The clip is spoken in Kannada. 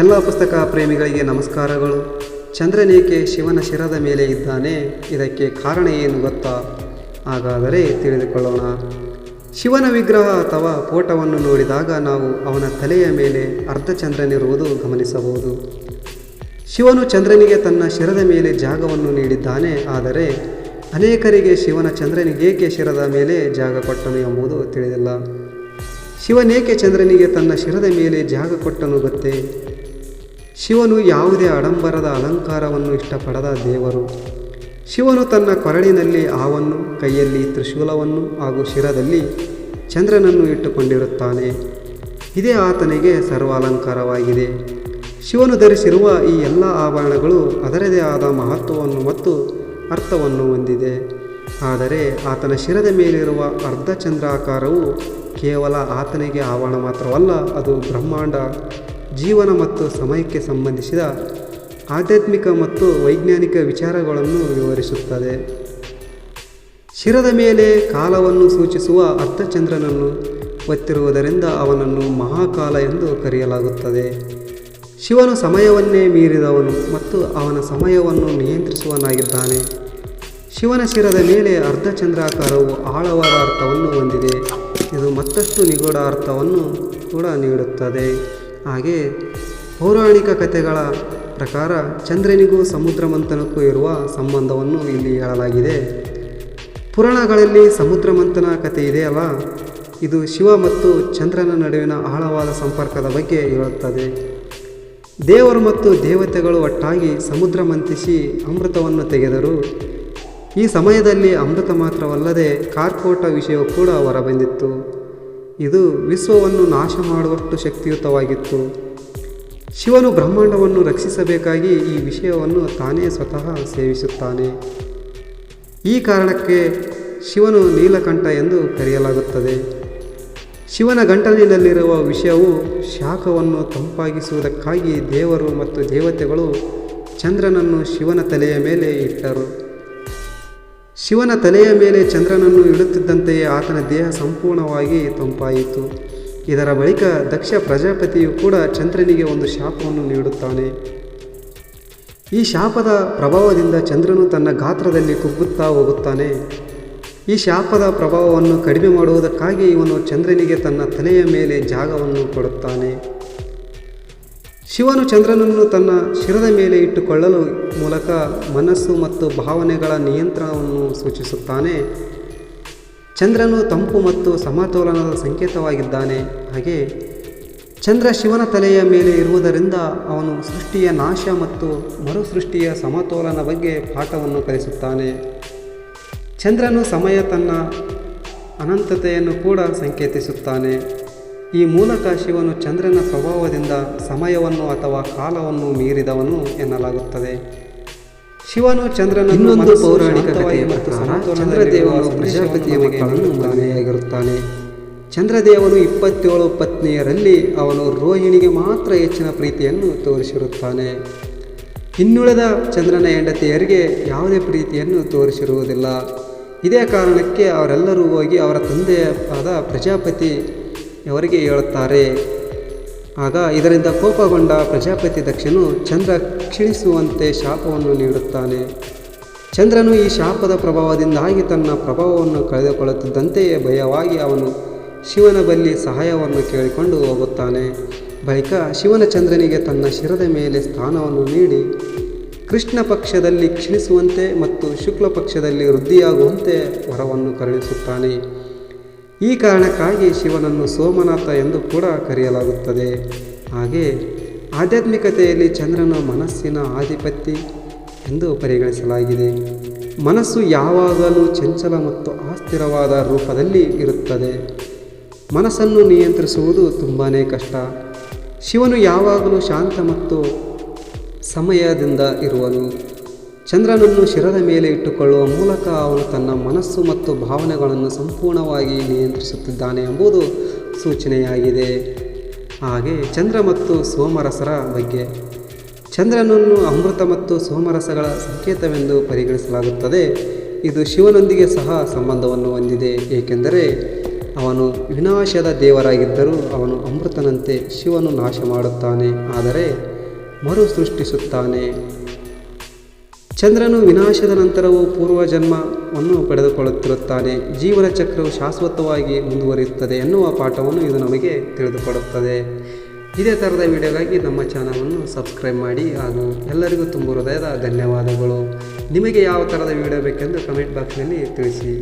ಎಲ್ಲ ಪುಸ್ತಕ ಪ್ರೇಮಿಗಳಿಗೆ ನಮಸ್ಕಾರಗಳು. ಚಂದ್ರನೇಕೆ ಶಿವನ ಶಿರದ ಮೇಲೆ ಇದ್ದಾನೆ, ಇದಕ್ಕೆ ಕಾರಣ ಏನು ಗೊತ್ತಾ? ಹಾಗಾದರೆ ತಿಳಿದುಕೊಳ್ಳೋಣ. ಶಿವನ ವಿಗ್ರಹ ಅಥವಾ ಫೋಟೋವನ್ನು ನೋಡಿದಾಗ ನಾವು ಅವನ ತಲೆಯ ಮೇಲೆ ಅರ್ಧ ಚಂದ್ರನಿರುವುದು ಗಮನಿಸಬಹುದು. ಶಿವನು ಚಂದ್ರನಿಗೆ ತನ್ನ ಶಿರದ ಮೇಲೆ ಜಾಗವನ್ನು ನೀಡಿದ್ದಾನೆ, ಆದರೆ ಅನೇಕರಿಗೆ ಶಿವನ ಚಂದ್ರನಿಗೇಕೆ ಶಿರದ ಮೇಲೆ ಜಾಗ ಕೊಟ್ಟನು ಎಂಬುದು ತಿಳಿದಿಲ್ಲ. ಶಿವನೇಕೆ ಚಂದ್ರನಿಗೆ ತನ್ನ ಶಿರದ ಮೇಲೆ ಜಾಗ ಕೊಟ್ಟನು ಗೊತ್ತೇ? ಶಿವನು ಯಾವುದೇ ಆಡಂಬರದ ಅಲಂಕಾರವನ್ನು ಇಷ್ಟಪಡದ ದೇವರು. ಶಿವನು ತನ್ನ ಕೊರಳಿನಲ್ಲಿ ಆವನ್ನು ಕೈಯಲ್ಲಿ ತ್ರಿಶೂಲವನ್ನು ಹಾಗೂ ಶಿರದಲ್ಲಿ ಚಂದ್ರನನ್ನು ಇಟ್ಟುಕೊಂಡಿರುತ್ತಾನೆ. ಇದೇ ಆತನಿಗೆ ಸರ್ವ ಅಲಂಕಾರವಾಗಿದೆ ಶಿವನು ಧರಿಸಿರುವ ಈ ಎಲ್ಲ ಆಭರಣಗಳು ಅದರದೇ ಆದ ಮಹತ್ವವನ್ನು ಮತ್ತು ಅರ್ಥವನ್ನು ಹೊಂದಿದೆ. ಆದರೆ ಆತನ ಶಿರದ ಮೇಲಿರುವ ಅರ್ಧಚಂದ್ರಾಕಾರವು ಕೇವಲ ಆತನಿಗೆ ಆವರಣ ಮಾತ್ರವಲ್ಲ, ಅದು ಬ್ರಹ್ಮಾಂಡ. ಜೀವನ ಮತ್ತು ಸಮಯಕ್ಕೆ ಸಂಬಂಧಿಸಿದ ಆಧ್ಯಾತ್ಮಿಕ ಮತ್ತು ವೈಜ್ಞಾನಿಕ ವಿಚಾರಗಳನ್ನು ವಿವರಿಸುತ್ತದೆ. ಶಿರದ ಮೇಲೆ ಕಾಲವನ್ನು ಸೂಚಿಸುವ ಅರ್ಧಚಂದ್ರನನ್ನು ಒತ್ತಿರುವುದರಿಂದ ಅವನನ್ನು ಮಹಾಕಾಲ ಎಂದು ಕರೆಯಲಾಗುತ್ತದೆ. ಶಿವನು ಸಮಯವನ್ನೇ ಮೀರಿದವನು ಮತ್ತು ಅವನ ಸಮಯವನ್ನು ನಿಯಂತ್ರಿಸುವನಾಗಿದ್ದಾನೆ. ಶಿವನ ಶಿರದ ಮೇಲೆ ಅರ್ಧಚಂದ್ರಾಕಾರವು ಆಳವಾದ ಅರ್ಥವನ್ನು ಹೊಂದಿದೆ. ಇದು ಮತ್ತಷ್ಟು ನಿಗೂಢ ಅರ್ಥವನ್ನು ಕೂಡ ನೀಡುತ್ತದೆ. ಹಾಗೆ ಪೌರಾಣಿಕ ಕಥೆಗಳ ಪ್ರಕಾರ ಚಂದ್ರನಿಗೂ ಸಮುದ್ರ ಮಂಥನಕ್ಕೂ ಇರುವ ಸಂಬಂಧವನ್ನು ಇಲ್ಲಿ ಹೇಳಲಾಗಿದೆ. ಪುರಾಣಗಳಲ್ಲಿ ಸಮುದ್ರ ಮಂಥನ ಕಥೆ ಇದೆಯಲ್ಲ ಇದು ಶಿವ ಮತ್ತು ಚಂದ್ರನ ನಡುವಿನ ಆಳವಾದ ಸಂಪರ್ಕದ ಬಗ್ಗೆ ಹೇಳುತ್ತದೆ. ದೇವರು ಮತ್ತು ದೇವತೆಗಳು ಒಟ್ಟಾಗಿ ಸಮುದ್ರ ಮಂಥಿಸಿ ಅಮೃತವನ್ನು ತೆಗೆದರು. ಈ ಸಮಯದಲ್ಲಿ ಅಮೃತ ಮಾತ್ರವಲ್ಲದೆ ಕಾರ್ಕೋಟ ವಿಷಯವು ಕೂಡ ಹೊರಬಂದಿತ್ತು. ಇದು ವಿಶ್ವವನ್ನು ನಾಶ ಮಾಡುವಷ್ಟು ಶಕ್ತಿಯುತವಾಗಿತ್ತು. ಶಿವನು ಬ್ರಹ್ಮಾಂಡವನ್ನು ರಕ್ಷಿಸಬೇಕಾಗಿ ಈ ವಿಷಯವನ್ನು ತಾನೇ ಸ್ವತಃ ಸೇವಿಸುತ್ತಾನೆ. ಈ ಕಾರಣಕ್ಕೆ ಶಿವನು ನೀಲಕಂಠ ಎಂದು ಕರೆಯಲಾಗುತ್ತದೆ. ಶಿವನ ಗಂಟಲಿನಲ್ಲಿರುವ ವಿಷಯವು ಶಾಖವನ್ನು ತಂಪಾಗಿಸುವುದಕ್ಕಾಗಿ ದೇವರು ಮತ್ತು ದೇವತೆಗಳು ಚಂದ್ರನನ್ನು ಶಿವನ ತಲೆಯ ಮೇಲೆ ಇಟ್ಟರು. ಶಿವನ ತಲೆಯ ಮೇಲೆ ಚಂದ್ರನನ್ನು ಇಡುತ್ತಿದ್ದಂತೆಯೇ ಆತನ ದೇಹ ಸಂಪೂರ್ಣವಾಗಿ ತಂಪಾಯಿತು. ಇದರ ಬಳಿಕ ದಕ್ಷ ಪ್ರಜಾಪತಿಯು ಕೂಡ ಚಂದ್ರನಿಗೆ ಒಂದು ಶಾಪವನ್ನು ನೀಡುತ್ತಾನೆ. ಈ ಶಾಪದ ಪ್ರಭಾವದಿಂದ ಚಂದ್ರನು ತನ್ನ ಗಾತ್ರದಲ್ಲಿ ಕುಗ್ಗುತ್ತಾ ಹೋಗುತ್ತಾನೆ. ಈ ಶಾಪದ ಪ್ರಭಾವವನ್ನು ಕಡಿಮೆ ಮಾಡುವುದಕ್ಕಾಗಿ ಇವನು ಚಂದ್ರನಿಗೆ ತನ್ನ ತಲೆಯ ಮೇಲೆ ಜಾಗವನ್ನು ಕೊಡುತ್ತಾನೆ. ಶಿವನು ಚಂದ್ರನನ್ನು ತನ್ನ ಶಿರದ ಮೇಲೆ ಇಟ್ಟುಕೊಳ್ಳಲು ಮೂಲಕ ಮನಸ್ಸು ಮತ್ತು ಭಾವನೆಗಳ ನಿಯಂತ್ರಣವನ್ನು ಸೂಚಿಸುತ್ತಾನೆ. ಚಂದ್ರನು ತಂಪು ಮತ್ತು ಸಮತೋಲನದ ಸಂಕೇತವಾಗಿದ್ದಾನೆ. ಹಾಗೆ ಚಂದ್ರ ಶಿವನ ತಲೆಯ ಮೇಲೆ ಇರುವುದರಿಂದ ಅವನು ಸೃಷ್ಟಿಯ ನಾಶ ಮತ್ತು ಮರುಸೃಷ್ಟಿಯ ಸಮತೋಲನ ಬಗ್ಗೆ ಪಾಠವನ್ನು ಕಲಿಸುತ್ತಾನೆ. ಚಂದ್ರನು ಸಮಯ ತನ್ನ ಅನಂತತೆಯನ್ನು ಕೂಡ ಸಂಕೇತಿಸುತ್ತಾನೆ. ಈ ಮೂಲಕ ಶಿವನು ಚಂದ್ರನ ಪ್ರಭಾವದಿಂದ ಸಮಯವನ್ನು ಅಥವಾ ಕಾಲವನ್ನು ಮೀರಿದವನು ಎನ್ನಲಾಗುತ್ತದೆ. ಶಿವನು ಚಂದ್ರನ ಇನ್ನೊಂದು ಪೌರಾಣಿಕ ಕಥೆಯ ಪ್ರಕಾರ ಚಂದ್ರದೇವನು ಪ್ರಜಾಪತಿಯ ಮಕ್ಕಳನ್ನು ಮದುವೆಯಾಗಿರುತ್ತಾನೆ ಚಂದ್ರದೇವನು ಇಪ್ಪತ್ತೇಳು ಪತ್ನಿಯರಲ್ಲಿ ಅವನು ರೋಹಿಣಿಗೆ ಮಾತ್ರ ಹೆಚ್ಚಿನ ಪ್ರೀತಿಯನ್ನು ತೋರಿಸಿರುತ್ತಾನೆ. ಇನ್ನುಳಿದ ಚಂದ್ರನ ಹೆಂಡತಿಯರಿಗೆ ಯಾವುದೇ ಪ್ರೀತಿಯನ್ನು ತೋರಿಸಿರುವುದಿಲ್ಲ. ಇದೇ ಕಾರಣಕ್ಕೆ ಅವರೆಲ್ಲರೂ ಹೋಗಿ ಅವರ ತಂದೆಯಾದ ಪ್ರಜಾಪತಿ ಅವರಿಗೆ ಹೇಳುತ್ತಾರೆ. ಆಗ ಇದರಿಂದ ಕೋಪಗೊಂಡ ಪ್ರಜಾಪತಿ ದಕ್ಷನು ಚಂದ್ರ ಕ್ಷೀಣಿಸುವಂತೆ ಶಾಪವನ್ನು ನೀಡುತ್ತಾನೆ. ಚಂದ್ರನು ಈ ಶಾಪದ ಪ್ರಭಾವದಿಂದಾಗಿ ತನ್ನ ಪ್ರಭಾವವನ್ನು ಕಳೆದುಕೊಳ್ಳುತ್ತಿದ್ದಂತೆಯೇ ಭಯವಾಗಿ ಅವನು ಶಿವನ ಬಳಿ ಸಹಾಯವನ್ನು ಕೇಳಿಕೊಂಡು ಹೋಗುತ್ತಾನೆ. ಬಳಿಕ ಶಿವನ ಚಂದ್ರನಿಗೆ ತನ್ನ ಶಿರದ ಮೇಲೆ ಸ್ಥಾನವನ್ನು ನೀಡಿ ಕೃಷ್ಣ ಪಕ್ಷದಲ್ಲಿ ಕ್ಷೀಣಿಸುವಂತೆ ಮತ್ತು ಶುಕ್ಲ ಪಕ್ಷದಲ್ಲಿ ವೃದ್ಧಿಯಾಗುವಂತೆ ವರವನ್ನು ಕರುಣಿಸುತ್ತಾನೆ. ಈ ಕಾರಣಕ್ಕಾಗಿ ಶಿವನನ್ನು ಸೋಮನಾಥ ಎಂದು ಕೂಡ ಕರೆಯಲಾಗುತ್ತದೆ. ಹಾಗೆ ಆಧ್ಯಾತ್ಮಿಕತೆಯಲ್ಲಿ ಚಂದ್ರನ ಮನಸ್ಸಿನ ಆಧಿಪತ್ಯ ಎಂದು ಪರಿಗಣಿಸಲಾಗಿದೆ. ಮನಸ್ಸು ಯಾವಾಗಲೂ ಚಂಚಲ ಮತ್ತು ಅಸ್ಥಿರವಾದ ರೂಪದಲ್ಲಿ ಇರುತ್ತದೆ. ಮನಸ್ಸನ್ನು ನಿಯಂತ್ರಿಸುವುದು ತುಂಬಾ ಕಷ್ಟ. ಶಿವನು ಯಾವಾಗಲೂ ಶಾಂತ ಮತ್ತು ಸಮಯದಿಂದ ಇರುವನು. ಚಂದ್ರನನ್ನು ಶಿರದ ಮೇಲೆ ಇಟ್ಟುಕೊಳ್ಳುವ ಮೂಲಕ ಅವನು ತನ್ನ ಮನಸ್ಸು ಮತ್ತು ಭಾವನೆಗಳನ್ನು ಸಂಪೂರ್ಣವಾಗಿ ನಿಯಂತ್ರಿಸುತ್ತಿದ್ದಾನೆ ಎಂಬುದು ಸೂಚನೆಯಾಗಿದೆ. ಹಾಗೆ ಚಂದ್ರ ಮತ್ತು ಸೋಮರಸರ ಬಗ್ಗೆ. ಚಂದ್ರನನ್ನು ಅಮೃತ ಮತ್ತು ಸೋಮರಸಗಳ ಸಂಕೇತವೆಂದು ಪರಿಗಣಿಸಲಾಗುತ್ತದೆ. ಇದು ಶಿವನೊಂದಿಗೆ ಸಹ ಸಂಬಂಧವನ್ನು ಹೊಂದಿದೆ, ಏಕೆಂದರೆ ಅವನು ವಿನಾಶದ ದೇವರಾಗಿದ್ದರೂ ಅವನು ಅಮೃತನಂತೆ ಶಿವನು ನಾಶ ಮಾಡುತ್ತಾನೆ ಆದರೆ ಮರು ಸೃಷ್ಟಿಸುತ್ತಾನೆ ಚಂದ್ರನು ವಿನಾಶದ ನಂತರವೂ ಪೂರ್ವಜನ್ಮವನ್ನು ಪಡೆದುಕೊಳ್ಳುತ್ತಿರುತ್ತಾನೆ. ಜೀವನ ಚಕ್ರವು ಶಾಶ್ವತವಾಗಿ ಮುಂದುವರಿಯುತ್ತದೆ ಎನ್ನುವ ಪಾಠವನ್ನು ಇದು ನಮಗೆ ತಿಳಿದುಕೊಡುತ್ತದೆ. ಇದೇ ಥರದ ವಿಡಿಯೋಗಾಗಿ ನಮ್ಮ ಚಾನಲನ್ನು ಸಬ್ಸ್ಕ್ರೈಬ್ ಮಾಡಿ ಹಾಗೂ ಎಲ್ಲರಿಗೂ ತುಂಬ ಹೃದಯದ ಧನ್ಯವಾದಗಳು. ನಿಮಗೆ ಯಾವ ಥರದ ವಿಡಿಯೋ ಬೇಕೆಂದು ಕಮೆಂಟ್ ಬಾಕ್ಸ್ನಲ್ಲಿ ತಿಳಿಸಿ.